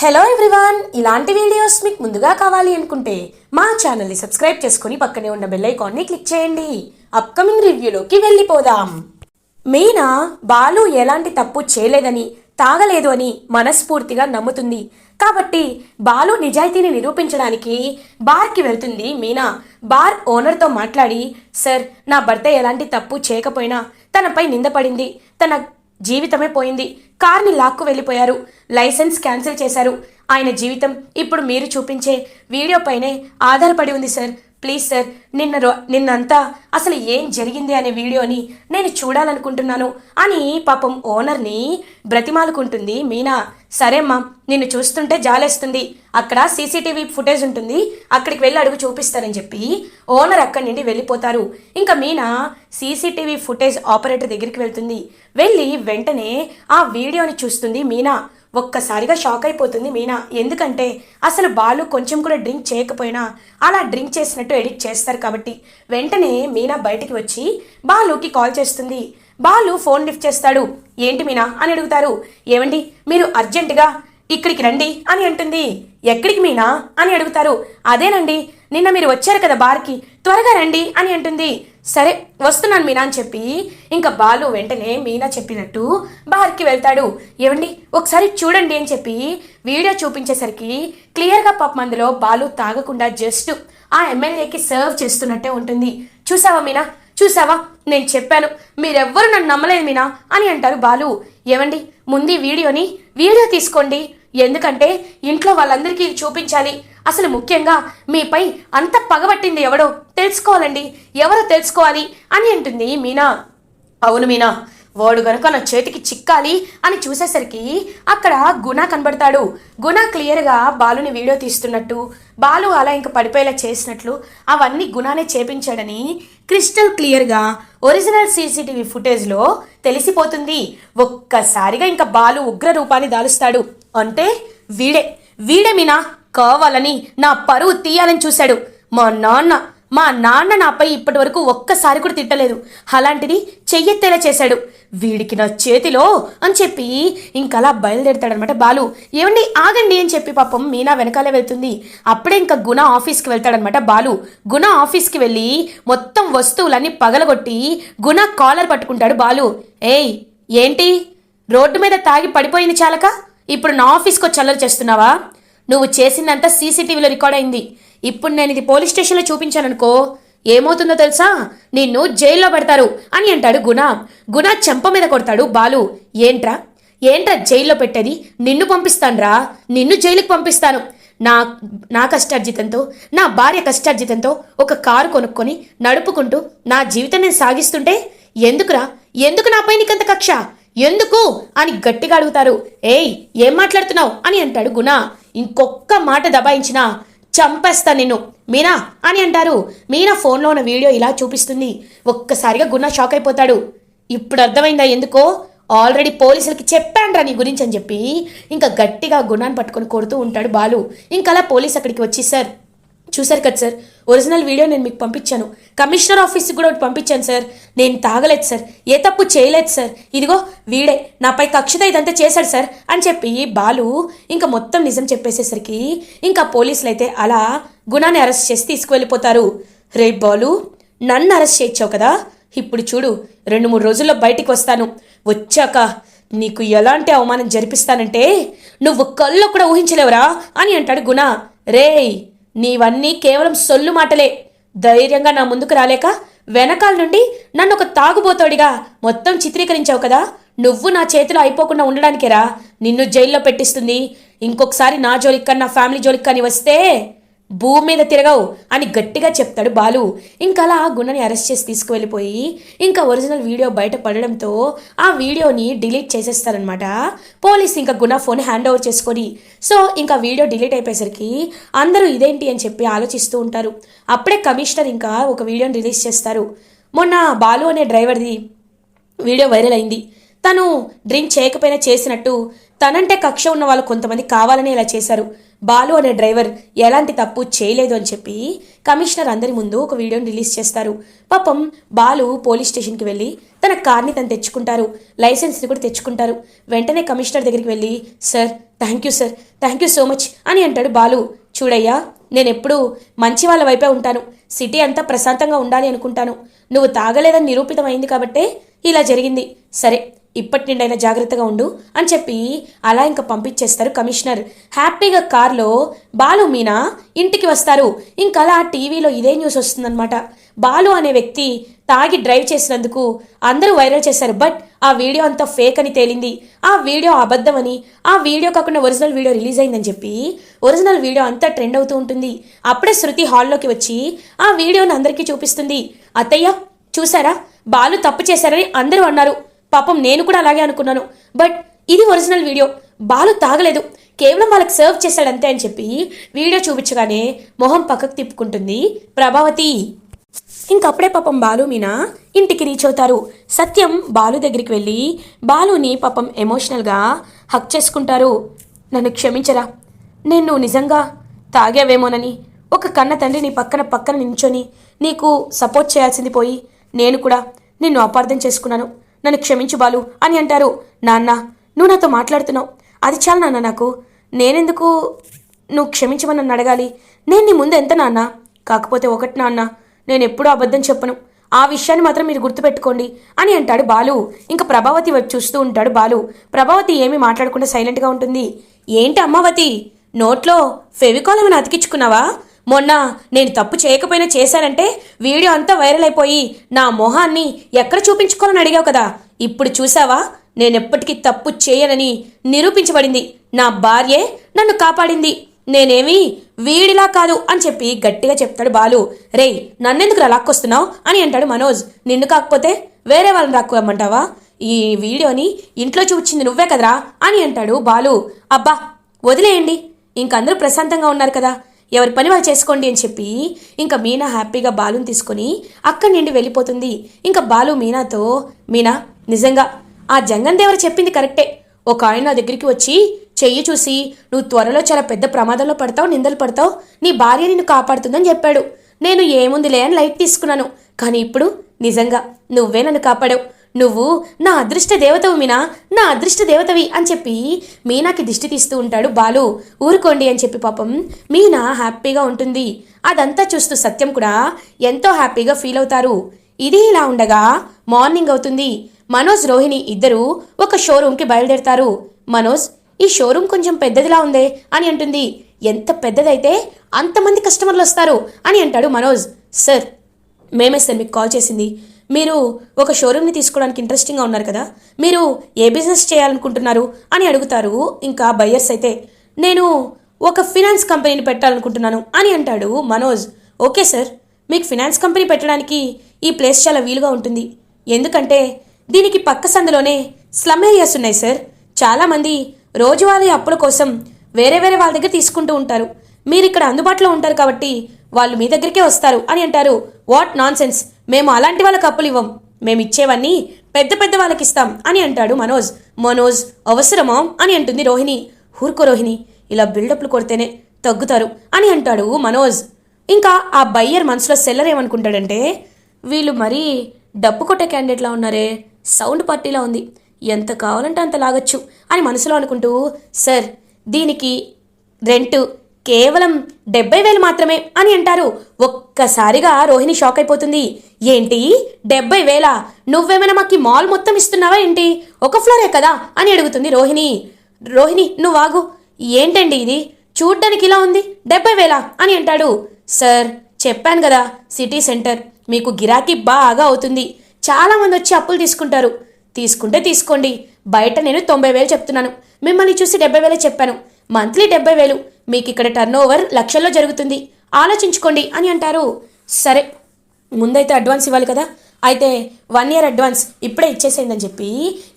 Hello everyone ఇలాంటి videos మీకు ముందుగా కావాలి అనుకుంటే మా ఛానల్ని సబ్స్క్రైబ్ చేసుకుని పక్కనే ఉన్న బెల్ ఐకాన్ని క్లిక్ చేయండి. అప్కమింగ్ రివ్యూలోకి వెళ్ళిపోదాం. మీనా బాలు ఎలాంటి తప్పు చేయలేదని తాగలేదు అని మనస్ఫూర్తిగా నమ్ముతుంది. కాబట్టి బాలు నిజాయితీని నిరూపించడానికి బార్కి వెళ్తుంది మీనా. బార్ ఓనర్తో మాట్లాడి సార్ నా భర్త ఎలాంటి తప్పు చేయకపోయినా తనపై నిందపడింది తన జీవితమే పోయింది. కార్ని లాక్కు వెళ్ళిపోయారు. లైసెన్స్ క్యాన్సిల్ చేశారు. ఆయన జీవితం ఇప్పుడు మీరు చూపించే వీడియోపైనే ఆధారపడి ఉంది సార్. ప్లీజ్ సార్ నిన్న రో నిన్నంతా అసలు ఏం జరిగింది అనే వీడియోని నేను చూడాలనుకుంటున్నాను. అని పాపం ఓనర్ని బ్రతిమాలుకుంటుంది మీనా. సరేమ్మా నిన్ను చూస్తుంటే జాలేస్తుంది. అక్కడ సీసీటీవీ ఫుటేజ్ ఉంటుంది అక్కడికి వెళ్ళి అడుగు చూపిస్తారని చెప్పి ఓనర్ అక్కడి నుండి వెళ్ళిపోతారు. ఇంకా మీనా సీసీటీవీ ఫుటేజ్ ఆపరేటర్ దగ్గరికి వెళ్తుంది. వెళ్ళి వెంటనే ఆ వీడియోని చూస్తుంది మీనా. ఒక్కసారిగా షాక్ అయిపోతుంది మీనా. ఎందుకంటే అసలు బాలు కొంచెం కూడా డ్రింక్ చేయకపోయినా అలా డ్రింక్ చేసినట్టు ఎడిట్ చేస్తారు కాబట్టి వెంటనే మీనా బయటికి వచ్చి బాలుకి కాల్ చేస్తుంది. బాలు ఫోన్ లిఫ్ట్ చేస్తాడు. ఏంటి మీనా అని అడుగుతారు. ఏమండి? మీరు అర్జెంటుగా ఇక్కడికి రండి అని అంటుంది. ఎక్కడికి మీనా అని అడుగుతారు. అదేనండి నిన్న మీరు వచ్చారు కదా బార్కి? త్వరగా రండి అని అంటుంది. సరే వస్తున్నాను మీనా అని చెప్పి. ఇంకా బాలు వెంటనే మీనా చెప్పినట్టు బార్కి వెళ్తాడు. ఏమండి ఒకసారి చూడండి అని చెప్పి వీడియో చూపించేసరికి క్లియర్గా పాపం అందులో బాలు తాగకుండా జస్ట్ ఆ ఎమ్మెల్యేకి సర్వ్ చేస్తున్నట్టే ఉంటుంది. చూసావా మీనా? చూసావా? నేను చెప్పాను. మీరెవ్వరు నన్ను నమ్మలేదు మీనా అని అంటారు బాలు. ఏమండి ముందు వీడియోని వీడియో తీసుకోండి. ఎందుకంటే ఇంట్లో వాళ్ళందరికీ చూపించాలి. అసలు ముఖ్యంగా మీపై అంత పగబట్టింది ఎవడో తెలుసుకోవాలండి. ఎవరో తెలుసుకోవాలి అని అంటుంది మీనా. అవును మీనా వాడు గనుక నా చేతికి చిక్కాలి అని చూసేసరికి అక్కడ గుణ కనబడతాడు. గుణ క్లియర్గా బాలుని వీడియో తీస్తున్నట్టు బాలు అలా ఇంక పడిపోయేలా చేసినట్లు అవన్నీ గుణానే చేపించాడని క్రిస్టల్ క్లియర్గా ఒరిజినల్ సీసీటీవీ ఫుటేజ్లో తెలిసిపోతుంది. ఒక్కసారిగా ఇంకా బాలు ఉగ్ర రూపాన్ని దాలుస్తాడు. అంటే వీడే వీడే మీనా. కావాలని నా పరువు తీయాలని చూశాడు. మా నాన్న మా నాన్న నాపై ఇప్పటి వరకు ఒక్కసారి కూడా తిట్టలేదు. అలాంటిది చెయ్యెత్తేలా చేశాడు. వీడికి నా చేతిలో అని చెప్పి ఇంకలా బయలుదేరుతాడనమాట బాలు. ఏమండి ఆగండి అని చెప్పి పాపం మీనా వెనకాలే వెళ్తుంది. అప్పుడే ఇంకా గుణ ఆఫీస్కి వెళ్తాడనమాట బాలు. గుణ ఆఫీస్కి వెళ్ళి మొత్తం వస్తువులన్నీ పగలగొట్టి గుణ కాలర్ పట్టుకుంటాడు బాలు. ఏయ్ ఏంటి? రోడ్డు మీద తాగి పడిపోయింది చాలక? ఇప్పుడు నా ఆఫీస్కి వచ్చి అల్లరి చేస్తున్నావా? నువ్వు చేసిందంతా సీసీటీవీలో రికార్డ్ అయింది. ఇప్పుడు నేను ఇది పోలీస్ స్టేషన్లో చూపించాననుకో ఏమవుతుందో తెలుసా? నిన్ను జైల్లో పెడతారు అని అంటాడు గుణ. గుణ చెంప మీద కొడతాడు బాలు. ఏంట్రా? ఏంట్రా జైల్లో పెట్టేది? నిన్ను పంపిస్తానురా. నిన్ను జైలుకి పంపిస్తాను. నా నా కష్టార్జితంతో నా భార్య కష్టార్జితంతో ఒక కారు కొనుక్కొని నడుపుకుంటూ నా జీవితం నేను సాగిస్తుంటే ఎందుకురా? ఎందుకు నాపై నీకంత కక్ష? ఎందుకు? అని గట్టిగా అడుగుతారు. ఏయ్ ఏం మాట్లాడుతున్నావు? అని అంటాడు గుణ. ఇంకొక్క మాట దబాయించినా చంపేస్తా నిన్ను. మీనా? అని అంటారు. మీనా ఫోన్లో ఉన్న వీడియో ఇలా చూపిస్తుంది. ఒక్కసారిగా గుణ షాక్ అయిపోతాడు. ఇప్పుడు అర్థమైందా ఎందుకో? ఆల్రెడీ పోలీసులకి చెప్పాండ్రా నీ గురించి అని చెప్పి. ఇంకా గట్టిగా గుణాన్ని పట్టుకొని కొడుతూ ఉంటాడు బాలు. ఇంకలా అలా పోలీస్ అక్కడికి వచ్చి సార్ చూశారు కదా సార్. ఒరిజినల్ వీడియో నేను మీకు పంపించాను. కమిషనర్ ఆఫీస్కి కూడా ఒకటి పంపించాను సార్. నేను తాగలేదు సార్. ఏ తప్పు చేయలేదు సార్. ఇదిగో వీడే. నాపై కక్షతో ఇదంతా చేశాడు సార్ అని చెప్పి బాలు ఇంకా మొత్తం నిజం చెప్పేసేసరికి ఇంకా పోలీసులు అయితే అలా గుణాన్ని అరెస్ట్ చేసి తీసుకువెళ్ళిపోతారు. రే బాలు నన్ను అరెస్ట్ చేయొచ్చావు కదా? ఇప్పుడు చూడు రెండు మూడు రోజుల్లో బయటికి వస్తాను. వచ్చాక నీకు ఎలాంటి అవమానం జరిపిస్తానంటే నువ్వు కళ్ళు కూడా ఊహించలేవురా అని అంటాడు గుణ. రేయ్ నీవన్నీ కేవలం సొల్లు మాటలే. ధైర్యంగా నా ముందుకు రాలేక వెనకాల నుండి నన్ను ఒక తాగుబోతోడిగా మొత్తం చిత్రీకరించావు కదా. నువ్వు నా చేతిలో అయిపోకుండా ఉండడానికేరా. నిన్ను జైల్లో పెట్టిస్తుంది. ఇంకొకసారి నా జోలికి కానీ నా ఫ్యామిలీ జోలికి కానీ వస్తే భూమి మీద తిరగవు అని గట్టిగా చెప్తాడు బాలు. ఇంకా అలా గుణని అరెస్ట్ చేసి తీసుకువెళ్ళిపోయి ఇంకా ఒరిజినల్ వీడియో బయట పడడంతో ఆ వీడియోని డిలీట్ చేసేస్తారనమాట పోలీస్ ఇంకా గుణ ఫోన్ హ్యాండ్ ఓవర్ చేసుకొని సో ఇంకా వీడియో డిలీట్ అయిపోయేసరికి అందరూ ఇదేంటి అని చెప్పి ఆలోచిస్తూ ఉంటారు. అప్పుడే కమిషనర్ ఇంకా ఒక వీడియోని రిలీజ్ చేస్తారు. మొన్న బాలు అనే డ్రైవర్ది వీడియో వైరల్ అయింది. తను డ్రింక్ చేయకపోయినా చేసినట్టు తనంటే కక్ష ఉన్న వాళ్ళు కొంతమంది కావాలని ఇలా చేశారు. బాలు అనే డ్రైవర్ ఎలాంటి తప్పు చేయలేదు అని చెప్పి కమిషనర్ అందరి ముందు ఒక వీడియోని రిలీజ్ చేస్తారు. పాపం బాలు పోలీస్ స్టేషన్కి వెళ్ళి తన కార్ని తను తెచ్చుకుంటారు. లైసెన్స్ని కూడా తెచ్చుకుంటారు. వెంటనే కమిషనర్ దగ్గరికి వెళ్ళి sir thank you sir thank you so much అని అంటాడు బాలు. చూడయ్యా నేను ఎప్పుడూ మంచి వాళ్ళ వైపే ఉంటాను. సిటీ అంతా ప్రశాంతంగా ఉండాలి అనుకుంటాను. నువ్వు తాగలేదని నిరూపితమైంది కాబట్టే ఇలా జరిగింది. సరే ఇప్పటి నుండైనా జాగ్రత్తగా ఉండు అని చెప్పి అలా ఇంకా పంపించేస్తారు కమిషనర్. హ్యాపీగా కార్లో బాలు మీనా ఇంటికి వస్తారు. ఇంకా అలా టీవీలో ఇదే న్యూస్ వస్తుందన్నమాట. బాలు అనే వ్యక్తి తాగి డ్రైవ్ చేసినందుకు అందరూ వైరల్ చేశారు. బట్ ఆ వీడియో అంతా ఫేక్ అని తేలింది. ఆ వీడియో అబద్ధమని ఆ వీడియో కాకుండా ఒరిజినల్ వీడియో రిలీజ్ అయిందని చెప్పి ఒరిజినల్ వీడియో అంతా ట్రెండ్ అవుతూ ఉంటుంది. అప్పుడే శృతి హాల్లోకి వచ్చి ఆ వీడియోని అందరికీ చూపిస్తుంది. అత్తయ్య చూసారా? బాలు తప్పు చేశారని అందరూ అన్నారు. పాపం నేను కూడా అలాగే అనుకున్నాను. బట్ ఇది ఒరిజినల్ వీడియో. బాలు తాగలేదు. కేవలం వాళ్ళకి సర్వ్ చేశాడంతే అని చెప్పి వీడియో చూపించగానే మొహం పక్కకు తిప్పుకుంటుంది ప్రభావతి. ఇంకప్పుడే పాపం బాలు మీనా ఇంటికి రీచ్ అవుతారు. సత్యం బాలు దగ్గరికి వెళ్ళి బాలుని పాపం ఎమోషనల్గా హక్ చేసుకుంటారు. నన్ను క్షమించరా. నేను నిజంగా తాగావేమోనని ఒక కన్న తండ్రి నీ పక్కన పక్కన నించొని నీకు సపోర్ట్ చేయాల్సింది పోయి నేను కూడా నిన్ను అపార్థం చేసుకున్నాను. నన్ను క్షమించు బాలు అని అంటారు. నాన్న నువ్వు నాతో మాట్లాడుతున్నావు. అది చాలు నాన్న నాకు. నేనెందుకు నువ్వు క్షమించమని నన్ను అడగాలి? నేను నీ ముందు ఎంత నాన్న? కాకపోతే ఒకటి నాన్న నేను ఎప్పుడూ అబద్ధం చెప్పను. ఆ విషయాన్ని మాత్రం మీరు గుర్తుపెట్టుకోండి అని అంటాడు బాలు. ఇంకా ప్రభావతి వచ్చి చూస్తూ ఉంటాడు బాలు. ప్రభావతి ఏమీ మాట్లాడకుండా సైలెంట్గా ఉంటుంది. ఏంటి అమ్మావతి? నోట్లో ఫెవికాల్ ఏమైనా అతికించుకున్నావా? మొన్న నేను తప్పు చేయకపోయినా చేశానంటే వీడియో అంతా వైరల్ అయిపోయి నా మొహాన్ని ఎక్కడ చూపించుకోవాలని అడిగావు కదా? ఇప్పుడు చూసావా? నేనెప్పటికీ తప్పు చేయనని నిరూపించబడింది. నా భార్యే నన్ను కాపాడింది. నేనేమి వీడిలా కాదు అని చెప్పి గట్టిగా చెప్తాడు బాలు. రేయ్ నన్నెందుకు లాక్కొస్తున్నావు అని అంటాడు మనోజ్. నిన్ను కాకపోతే వేరే వాళ్ళని రాక్కోమంటావా ఈ వీడియోని ఇంట్లో చూపించింది నువ్వే కదరా అని అంటాడు బాలు. అబ్బా వదిలేయండి. ఇంకందరూ ప్రశాంతంగా ఉన్నారు కదా. ఎవరి పని వాళ్ళు చేసుకోండి అని చెప్పి ఇంకా మీనా హ్యాపీగా బాలుని తీసుకొని అక్కడి నుండి వెళ్ళిపోతుంది. ఇంకా బాలు మీనాతో మీనా నిజంగా ఆ జంగన్ దేవర చెప్పింది కరెక్టే. ఒక ఆయన నా దగ్గరికి వచ్చి చెయ్యి చూసి నువ్వు త్వరలో చాలా పెద్ద ప్రమాదంలో పడతావు నిందలు పడతావు. నీ భార్య నిన్ను కాపాడుతుందని చెప్పాడు. నేను ఏముందిలే అని లైట్ తీసుకున్నాను. కానీ ఇప్పుడు నిజంగా నువ్వే నన్ను కాపాడావు. నువ్వు నా అదృష్ట దేవతవు మీనా? నా అదృష్ట దేవతవి అని చెప్పి మీనాకి దిష్టి తీస్తూ ఉంటాడు బాలు. ఊరుకోండి అని చెప్పి పాపం మీనా హ్యాపీగా ఉంటుంది. అదంతా చూస్తూ సత్యం కూడా ఎంతో హ్యాపీగా ఫీల్ అవుతారు. ఇది ఇలా ఉండగా మార్నింగ్ అవుతుంది. మనోజ్ రోహిణి ఇద్దరు ఒక షోరూంకి బయలుదేరతారు. మనోజ్ ఈ షోరూమ్ కొంచెం పెద్దదిలా ఉందే అని అంటుంది. ఎంత పెద్దదైతే అంతమంది కస్టమర్లు వస్తారు అని అంటాడు మనోజ్. సార్ మేమే సార్ మీకు కాల్ చేసింది. మీరు ఒక షోరూమ్ని తీసుకోవడానికి ఇంట్రెస్టింగ్గా ఉన్నారు కదా మీరు ఏ బిజినెస్ చేయాలనుకుంటున్నారు అని అడుగుతారు. ఇంకా బయ్యర్స్ అయితే నేను ఒక ఫినాన్స్ కంపెనీని పెట్టాలనుకుంటున్నాను అని అంటాడు మనోజ్. ఓకే సార్ మీకు ఫినాన్స్ కంపెనీ పెట్టడానికి ఈ ప్లేస్ చాలా వీలుగా ఉంటుంది. ఎందుకంటే దీనికి పక్క సందులోనే స్లమ్ ఏరియాస్ ఉన్నాయి సార్ చాలామంది రోజువారీ అప్పుల కోసం వేరే వేరే వాళ్ళ దగ్గర తీసుకుంటూ ఉంటారు. మీరు ఇక్కడ అందుబాటులో ఉంటారు కాబట్టి వాళ్ళు మీ దగ్గరికే వస్తారు అని అంటారు. వాట్ నాన్ సెన్స్ మేము అలాంటి వాళ్ళకి అప్పులు ఇవ్వం. మేము ఇచ్చేవన్నీ పెద్ద పెద్ద వాళ్ళకి ఇస్తాం అని అంటాడు మనోజ్. మనోజ్ అవసరమా? అని అంటుంది రోహిణి. ఊరుకో రోహిణి ఇలా బిల్డప్లు కొడితేనే తగ్గుతారు అని అంటాడు మనోజ్. ఇంకా ఆ బయ్యర్ మనసులో సెల్లర్ ఏమనుకుంటాడంటే వీళ్ళు మరీ డబ్బు కొట్టే క్యాండిడేట్లా ఉన్నారే. సౌండ్ పార్టీలా ఉంది. ఎంత కావాలంటే అంత లాగొచ్చు అని మనసులో అనుకుంటూ సార్ దీనికి రెంట్ కేవలం డెబ్బై వేలు మాత్రమే అని అంటారు. ఒక్కసారిగా రోహిణి షాక్ అయిపోతుంది. ఏంటి? డెబ్బై వేల? నువ్వేమైనా మాకు ఈ మాల్ మొత్తం ఇస్తున్నావా ఏంటి? ఒక ఫ్లోరే కదా అని అడుగుతుంది రోహిణి. రోహిణి నువ్వు ఏంటండి ఇది? చూడ్డానికి ఇలా ఉంది? డెబ్బై వేల? అని అంటాడు. సార్ చెప్పాను కదా సిటీ సెంటర్. మీకు గిరాకీ బాగా అవుతుంది. చాలా మంది వచ్చి అప్పులు తీసుకుంటారు. తీసుకుంటే తీసుకోండి. బయట నేను తొంభై వేలు చెప్తున్నాను. మిమ్మల్ని చూసి డెబ్బై వేలే చెప్పాను. మంత్లీ డెబ్బై వేలు. మీకు ఇక్కడ టర్న్ ఓవర్ లక్షల్లో జరుగుతుంది. ఆలోచించుకోండి అని అంటారు. సరే ముందైతే అడ్వాన్స్ ఇవ్వాలి కదా. అయితే వన్ ఇయర్ అడ్వాన్స్ ఇప్పుడే ఇచ్చేసేయండి చెప్పి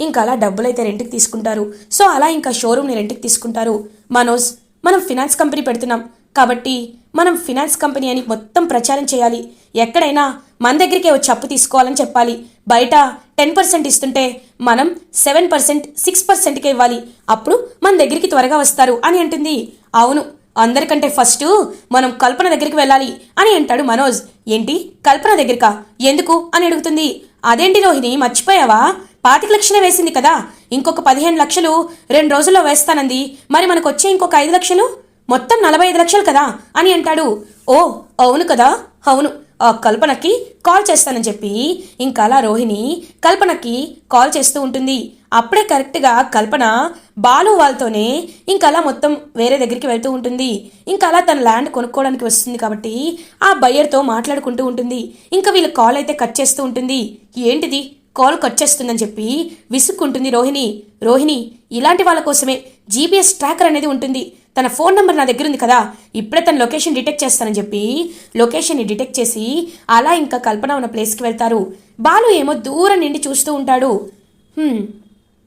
ఇంకా అలా డబ్బులు అయితే రెంట్కి తీసుకుంటారు. సో అలా ఇంకా షోరూమ్ని రెంట్కి తీసుకుంటారు. మనోజ్ మనం ఫినాన్స్ కంపెనీ పెడుతున్నాం. కాబట్టి మనం ఫినాన్స్ కంపెనీ అని మొత్తం ప్రచారం చేయాలి. ఎక్కడైనా మన దగ్గరికే వచ్చి అప్పు తీసుకోవాలని చెప్పాలి. బయట టెన్ పర్సెంట్ ఇస్తుంటే మనం సెవెన్ పర్సెంట్ సిక్స్ పర్సెంట్కే ఇవ్వాలి. అప్పుడు మన దగ్గరికి త్వరగా వస్తారు అని అంటుంది. అవును అందరికంటే ఫస్ట్ మనం కల్పన దగ్గరికి వెళ్ళాలి అని అంటాడు మనోజ్. ఏంటి? కల్పన దగ్గరికా? ఎందుకు? అని అడుగుతుంది. అదేంటి రోహిణి మర్చిపోయావా? పాతిక లక్షలే వేసింది కదా. ఇంకొక పదిహేను లక్షలు రెండు రోజుల్లో వేస్తానంది. మరి మనకు వచ్చే ఇంకొక ఐదు లక్షలు? మొత్తం నలభై ఐదు లక్షలు కదా అని అంటాడు. ఓ అవును కదా? అవును. కల్పనకి కాల్ చేస్తానని చెప్పి ఇంకా అలా రోహిణి కల్పనకి కాల్ చేస్తూ ఉంటుంది. అప్పుడే కరెక్ట్గా కల్పన బాలు వాళ్ళతోనే ఇంకా అలా మొత్తం వేరే దగ్గరికి వెళ్తూ ఉంటుంది. ఇంకా అలా తన ల్యాండ్ కొనుక్కోవడానికి వస్తుంది కాబట్టి ఆ బయ్యర్తో మాట్లాడుకుంటూ ఉంటుంది. ఇంకా వీళ్ళ కాల్ అయితే కట్ చేస్తూ ఉంటుంది. ఏంటిది? కాల్ కట్ చేస్తుందని చెప్పి విసుక్కుంటుంది రోహిణి. రోహిణి ఇలాంటి వాళ్ళ కోసమే జీపీఎస్ ట్రాకర్ అనేది ఉంటుంది. తన ఫోన్ నెంబర్ నా దగ్గర ఉంది కదా ఇప్పుడే తన లొకేషన్ డిటెక్ట్ చేస్తానని చెప్పి లొకేషన్ని డిటెక్ట్ చేసి అలా ఇంకా కల్పన ఉన్న ప్లేస్కి వెళ్తారు. బాలు ఏమో దూరం నుండి చూస్తూ ఉంటాడు.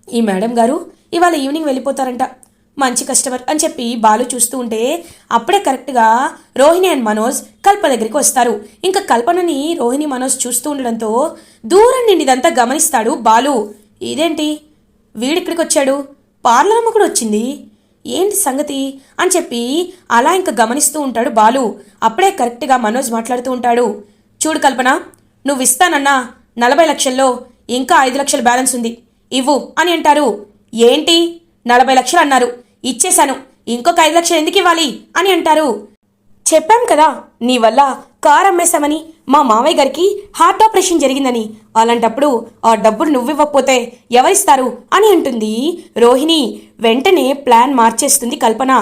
ఈ మేడం గారు ఇవాళ ఈవినింగ్ వెళ్ళిపోతారంట. మంచి కస్టమర్ అని చెప్పి బాలు చూస్తూ ఉంటే అప్పుడే కరెక్ట్గా రోహిణి అండ్ మనోజ్ కల్పన దగ్గరికి వస్తారు. ఇంకా కల్పనని రోహిణి మనోజ్ చూస్తూ ఉండడంతో దూరం నుండి ఇదంతా గమనిస్తాడు బాలు. ఇదేంటి? వీడిక్కడికి వచ్చాడు. పార్లరమ్మ కూడా వచ్చింది. ఏంటి సంగతి? అని చెప్పి అలా ఇంకా గమనిస్తూ ఉంటాడు బాలు. అప్పుడే కరెక్ట్గా మనోజ్ మాట్లాడుతూ ఉంటాడు. చూడు కల్పన నువ్వు ఇస్తానన్నా నలభై లక్షల్లో ఇంకా ఐదు లక్షల బ్యాలెన్స్ ఉంది. ఇవ్వు అని అంటారు. ఏంటి? నలభై లక్షలు అన్నారు. ఇచ్చేశాను. ఇంకొక ఐదు లక్షలు ఎందుకు ఇవ్వాలి? అని అంటారు. చెప్పాం కదా నీ వల్ల కార్ అమ్మేశామని మా మామయ్య గారికి హార్ట్ ఆపరేషన్ జరిగిందని. అలాంటప్పుడు ఆ డబ్బులు నువ్వివ్వకపోతే ఎవరిస్తారు అని అంటుంది. రోహిణి వెంటనే ప్లాన్ మార్చేస్తుంది కల్పన.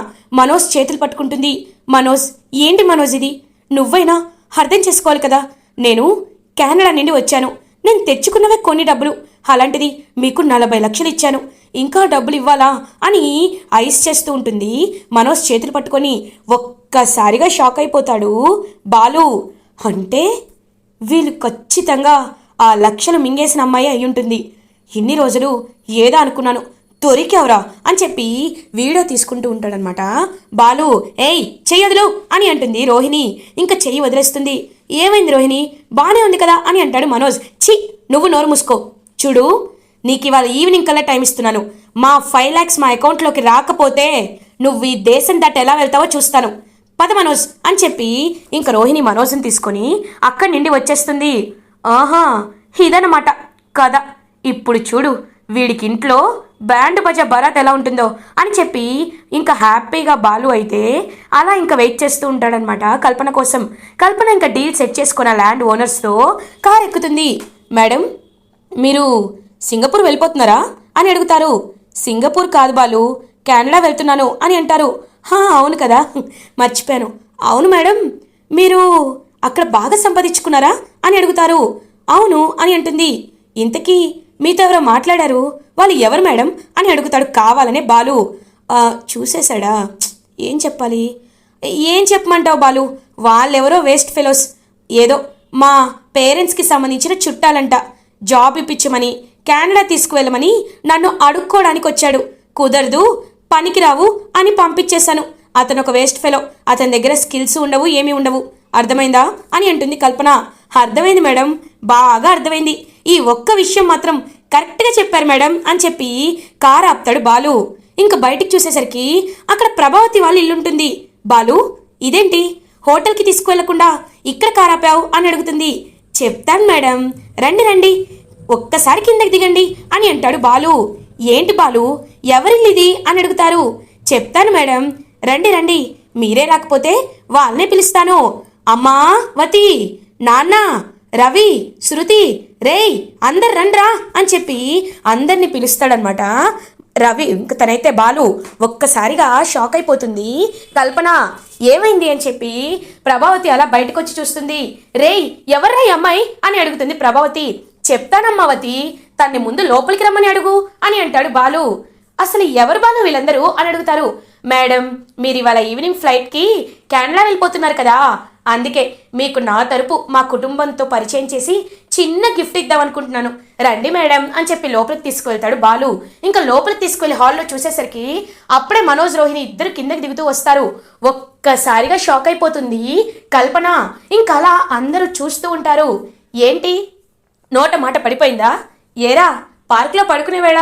మనోజ్ చేతులు పట్టుకుంటుంది. మనోజ్ ఏంటి మనోజ్ ఇది? నువ్వైనా అర్థం చేసుకోవాలి కదా. నేను కెనడా నుండి వచ్చాను. నేను తెచ్చుకున్నవే కొన్ని డబ్బులు. అలాంటిది మీకు నలభై లక్షలు ఇచ్చాను. ఇంకా డబ్బులు ఇవ్వాలా అని ఐస్ చేస్తూ ఉంటుంది. మనోజ్ చేతులు పట్టుకొని ఒక్కసారిగా షాక్ అయిపోతాడు. బాలు అంటే వీళ్ళు ఖచ్చితంగా ఆ లక్షలు మింగేసిన అమ్మాయి అయి ఉంటుంది ఇన్ని రోజులు ఏదో అనుకున్నాను. దొరికావురా అని చెప్పి వీడియో తీసుకుంటూ ఉంటాడనమాట. బాలు ఏయ్ చెయ్యి వదిలు అని అంటుంది రోహిణి. ఇంకా చెయ్యి వదిలేస్తుంది. ఏమైంది రోహిణి? బానే ఉంది కదా అని అంటాడు మనోజ్. ఛీ నువ్వు నోరు మూసుకో. చూడు నీకు ఇవాళ ఈవినింగ్ కల్లా టైం ఇస్తున్నాను. మా ఫైవ్ ల్యాక్స్ మా అకౌంట్లోకి రాకపోతే నువ్వు ఈ దేశం దాటి ఎలా వెళ్తావో చూస్తాను. పద మనోజ్ అని చెప్పి ఇంక రోహిణి మనోజ్ని తీసుకొని అక్కడి నుండి వచ్చేస్తుంది. ఆహా ఇదన్నమాట. కథ. ఇప్పుడు చూడు వీడికి ఇంట్లో బ్యాండ్ బజా బరాత్ ఎలా ఉంటుందో అని చెప్పి ఇంకా హ్యాపీగా బాలు అయితే అలా ఇంకా వెయిట్ చేస్తూ ఉంటాడనమాట కల్పన కోసం. కల్పన ఇంకా డీల్ సెట్ చేసుకున్న ల్యాండ్ ఓనర్స్తో కార్ ఎక్కుతుంది. మేడం మీరు సింగపూర్ వెళ్ళిపోతున్నారా? అని అడుగుతారు. సింగపూర్ కాదు బాలు కెనడా వెళ్తున్నాను అని అంటారు. హా అవును కదా. మర్చిపోయాను. అవును మేడం. మీరు అక్కడ బాగా సంపాదించుకున్నారా? అని అడుగుతారు. అవును అని అంటుంది. ఇంతకీ మీతో ఎవరో మాట్లాడారు? వాళ్ళు ఎవరు మేడం? అని అడుగుతాడు కావాలనే బాలు. చూసేశాడా? ఏం చెప్పాలి? ఏం చెప్పమంటావు బాలు? వాళ్ళెవరో వేస్ట్ ఫెలోస్. ఏదో మా పేరెంట్స్కి సంబంధించిన చుట్టాలంట. జాబ్ ఇప్పించమని కెనడా తీసుకువెళ్ళమని నన్ను అడుక్కోవడానికి వచ్చాడు కుదరదు పనికిరావు అని పంపించేశాను అతను ఒక వేస్ట్ ఫెలో. అతని దగ్గర స్కిల్స్ ఉండవు ఏమీ ఉండవు. అర్థమైందా అని అంటుంది కల్పన. అర్థమైంది మేడం. బాగా అర్థమైంది. ఈ ఒక్క విషయం మాత్రం కరెక్ట్గా చెప్పారు మేడం అని చెప్పి కారు ఆపుతాడు బాలు. ఇంక బయటికి చూసేసరికి అక్కడ ప్రభావతి వాళ్ళ ఇల్లుంటుంది బాలు ఇదేంటి? హోటల్కి తీసుకువెళ్ళకుండా ఇక్కడ కారాపావు అని అడుగుతుంది. చెప్తాను మేడం. రండి రండి. ఒక్కసారి కిందకి దిగండి అని అంటాడు బాలు. ఏంటి బాలు? ఎవరిల్లిది అని అడుగుతారు. చెప్తాను మేడం. రండి రండి. మీరే రాకపోతే వాళ్ళనే పిలుస్తాను. అమ్మా వతి నాన్న రవి శృతి రేయ్ అందరు రండ్రా అని చెప్పి అందరిని పిలుస్తాడనమాట రవి ఇంక తనైతే బాలు ఒక్కసారిగా షాక్ అయిపోతుంది. కల్పన ఏమైంది అని చెప్పి ప్రభావతి అలా బయటకు వచ్చి చూస్తుంది. రేయ్ ఎవర్రా అమ్మాయి అని అడుగుతుంది ప్రభావతి. చెప్తానమ్మావతి తన్ని ముందు లోపలికి రమ్మని అడుగు అని అంటాడు బాలు. అసలు ఎవరు బాలు వీళ్ళందరూ అని అడుగుతారు. మేడం మీరు ఇవాళ ఈవినింగ్ ఫ్లైట్కి కెనడా వెళ్ళిపోతున్నారు కదా. అందుకే మీకు నా తరపు మా కుటుంబంతో పరిచయం చేసి చిన్న గిఫ్ట్ ఇద్దాం అనుకుంటున్నాను రండి మేడం అని చెప్పి లోపలికి తీసుకువెళ్తాడు బాలు. ఇంకా లోపలికి తీసుకువెళ్ళి హాల్లో చూసేసరికి అప్పుడే మనోజ్ రోహిణి ఇద్దరు కిందకి దిగుతూ వస్తారు. ఒక్కసారిగా షాక్ అయిపోతుంది. కల్పన ఇంకా అలా అందరూ చూస్తూ ఉంటారు. ఏంటి? నోట మాట పడిపోయిందా? ఏరా పార్క్లో పడుకునేవేళ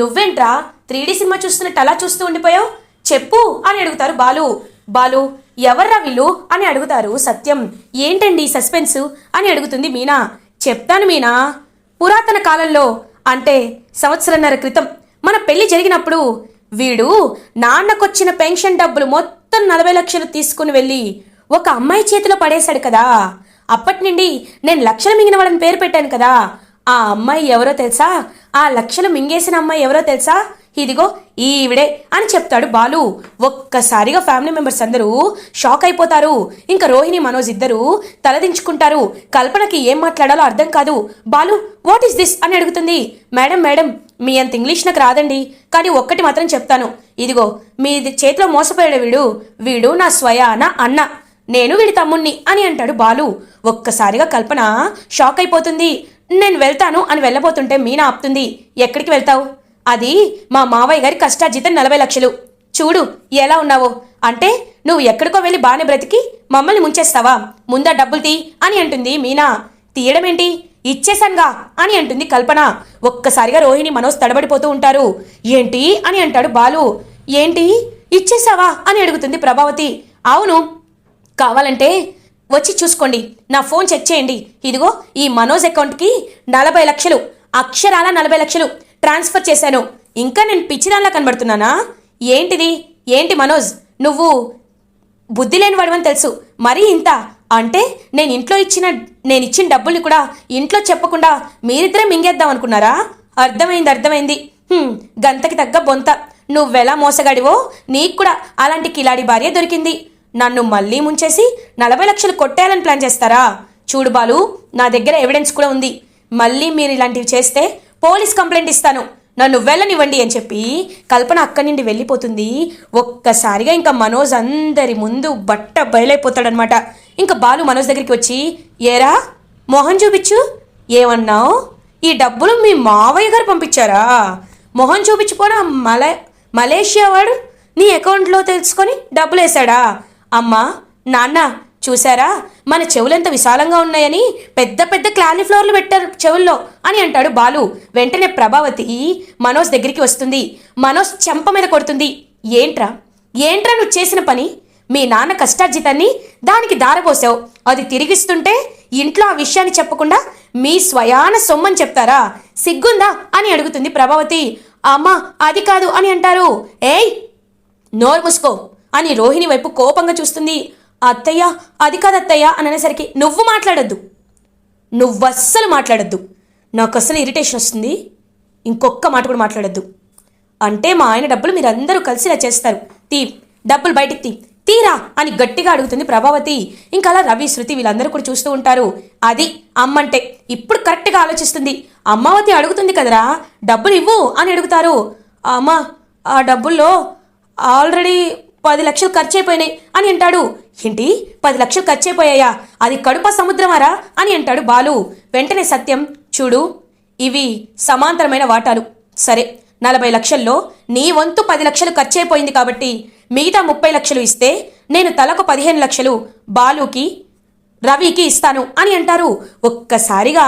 నువ్వేంట్రా? త్రీడీ సినిమా చూస్తున్నట్టు అలా చూస్తూ ఉండిపోయావు? చెప్పు అని అడుగుతారు బాలు. బాలు ఎవర్రా వీళ్ళు? అని అడుగుతారు సత్యం. ఏంటండి సస్పెన్స్? అని అడుగుతుంది మీనా. చెప్తాను మీనా. పురాతన కాలంలో అంటే సంవత్సరన్నర క్రితం మన పెళ్ళి జరిగినప్పుడు వీడు నాన్నకొచ్చిన పెన్షన్ డబ్బులు మొత్తం నలభై లక్షలు తీసుకుని వెళ్ళి ఒక అమ్మాయి చేతిలో పడేశాడు కదా. అప్పటి నుండి నేను లక్షలు మింగిన వాళ్ళని పేరు పెట్టాను కదా. ఆ అమ్మాయి ఎవరో తెలుసా? ఆ లక్షలు మింగేసిన అమ్మాయి ఎవరో తెలుసా? ఇదిగో ఈవిడే అని చెప్తాడు బాలు. ఒక్కసారిగా ఫ్యామిలీ మెంబర్స్ అందరూ షాక్ అయిపోతారు. ఇంకా రోహిణి మనోజ్ ఇద్దరు తలదించుకుంటారు. కల్పనకి ఏం మాట్లాడాలో అర్థం కాదు. బాలు వాట్ ఈస్ దిస్ అని అడుగుతుంది. మేడం మేడం మీ అంత ఇంగ్లీష్ నాకు రాదండి. కానీ ఒక్కటి మాత్రం చెప్తాను. ఇదిగో మీ చేతిలో మోసపోయాడు వీడు. వీడు నా స్వయాన అన్న. నేను వీడి తమ్ముణ్ణి అని అంటాడు బాలు. ఒక్కసారిగా కల్పన షాక్ అయిపోతుంది. నేను వెళ్తాను అని వెళ్ళబోతుంటే మీనా ఆపుతుంది. ఎక్కడికి వెళ్తావు? అది మా మావయ్య గారి కష్టార్జితం నలభై లక్షలు. చూడు ఎలా ఉన్నావో. అంటే నువ్వు ఎక్కడికో వెళ్ళి బాగానే బ్రతికి మమ్మల్ని ముంచేస్తావా? ముందా డబ్బులు తీ అని అంటుంది మీనా. తీయడమేంటి? ఇచ్చేశాన్గా అని అంటుంది కల్పన. ఒక్కసారిగా రోహిణి మనోజ్ తడబడిపోతూ ఉంటారు. ఏంటి అని అంటాడు బాలు. ఏంటి? ఇచ్చేసావా అని అడుగుతుంది ప్రభావతి. అవును. కావాలంటే వచ్చి చూసుకోండి. నా ఫోన్ చెక్ చేయండి. ఇదిగో ఈ మనోజ్ అకౌంట్కి నలభై లక్షలు. అక్షరాల నలభై లక్షలు. ట్రాన్స్ఫర్ చేశాను. ఇంకా నేను పిచ్చిదానిలా కనబడుతున్నానా? ఏంటిది? ఏంటి మనోజ్? నువ్వు బుద్ధి లేని వాడవని తెలుసు. మరీ ఇంత? అంటే నేను ఇంట్లో ఇచ్చిన నేను ఇచ్చిన డబ్బుల్ని కూడా ఇంట్లో చెప్పకుండా మీరిద్దరే మింగేద్దాం అనుకున్నారా? అర్థమైంది అర్థమైంది. గంతకి తగ్గ బొంత. నువ్వెలా మోసగాడివో నీకు కూడా అలాంటి కిలాడి భార్య దొరికింది. నన్ను మళ్ళీ ముంచేసి నలభై లక్షలు కొట్టేయాలని ప్లాన్ చేస్తారా? చూడు బాలు నా దగ్గర ఎవిడెన్స్ కూడా ఉంది. మళ్ళీ మీరు ఇలాంటివి చేస్తే పోలీస్ కంప్లైంట్ ఇస్తాను. నన్ను వెళ్ళనివ్వండి అని చెప్పి కల్పన అక్కడి నుండి వెళ్ళిపోతుంది. ఒక్కసారిగా ఇంకా మనోజ్ అందరి ముందు బట్ట బయలైపోతాడనమాట ఇంకా బాలు మనోజ్ దగ్గరికి వచ్చి ఏరా మొహం చూపించు. ఏమన్నావు? ఈ డబ్బులు మీ మావయ్య గారు పంపించారా? మొహం చూపించిపోనా మలే మలేషియా వాడు? నీ అకౌంట్లో తెలుసుకొని డబ్బులు వేశాడా అమ్మా నాన్న చూసారా మన చెవులెంత విశాలంగా ఉన్నాయని? పెద్ద పెద్ద క్లాలిఫ్లవర్లు పెట్టారు చెవుల్లో అని అంటాడు బాలు. వెంటనే ప్రభావతి మనోజ్ దగ్గరికి వస్తుంది. మనోజ్ చెంప మీద కొడుతుంది. ఏంట్రా? ఏంట్రా నువ్వు చేసిన పని? మీ నాన్న కష్టార్జితాన్ని దానికి దారపోసావు అది తిరిగిస్తుంటే ఇంట్లో ఆ విషయాన్ని చెప్పకుండా మీ స్వయాన సొమ్మని చెప్తారా? సిగ్గుందా? అని అడుగుతుంది ప్రభావతి. అమ్మా అది కాదు అని అంటారు. ఏయ్! నోరు మూసుకో అని రోహిణి వైపు కోపంగా చూస్తుంది. అత్తయ్య అది కాదు అత్తయ్య అని అనేసరికి నువ్వు మాట్లాడద్దు. నువ్వు అస్సలు మాట్లాడొద్దు. నాకు అస్సలు ఇరిటేషన్ వస్తుంది. ఇంకొక్క మాట కూడా మాట్లాడొద్దు. అంటే మా ఆయన డబ్బులు మీరందరూ కలిసి ఇలా చేస్తారు. తీ డబ్బులు బయటికి తీ. తీరా అని గట్టిగా అడుగుతుంది ప్రభావతి. ఇంకా అలా రవి శృతి వీళ్ళందరూ కూడా చూస్తూ ఉంటారు. అది అమ్మంటే ఇప్పుడు కరెక్ట్గా ఆలోచిస్తుంది. అమ్మావతి అడుగుతుంది కదరా డబ్బులు ఇవ్వు అని అడుగుతారు. అమ్మ ఆ డబ్బుల్లో ఆల్రెడీ పది లక్షలు ఖర్చు అయిపోయినాయి అని అంటాడు. ఏంటి? పది లక్షలు ఖర్చైపోయాయా అది కడుప సముద్రమారా? అని అంటాడు బాలు. వెంటనే సత్యం చూడు ఇవి సమాంతరమైన వాటాలు. సరే నలభై లక్షల్లో నీ వంతు పది లక్షలు ఖర్చైపోయింది కాబట్టి మిగతా ముప్పై లక్షలు ఇస్తే నేను తలకు పదిహేను లక్షలు బాలుకి రవికి ఇస్తాను అని అంటారు. ఒక్కసారిగా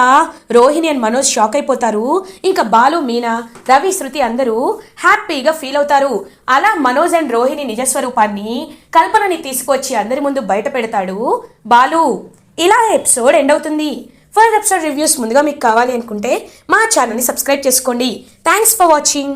రోహిణి అండ్ మనోజ్ షాక్ అయిపోతారు. ఇంకా బాలు మీనా రవి శృతి అందరూ హ్యాపీగా ఫీల్ అవుతారు. అలా మనోజ్ అండ్ రోహిణి నిజస్వరూపాన్ని కల్పనని తీసుకొచ్చి అందరి ముందు బయట పెడతాడు బాలు. ఇలా ఎపిసోడ్ ఎండ్ అవుతుంది. ఫర్ ఎపిసోడ్ రివ్యూస్ ముందుగా మీకు కావాలి అనుకుంటే మా ఛానల్ని సబ్స్క్రైబ్ చేసుకోండి. Thanks for watching.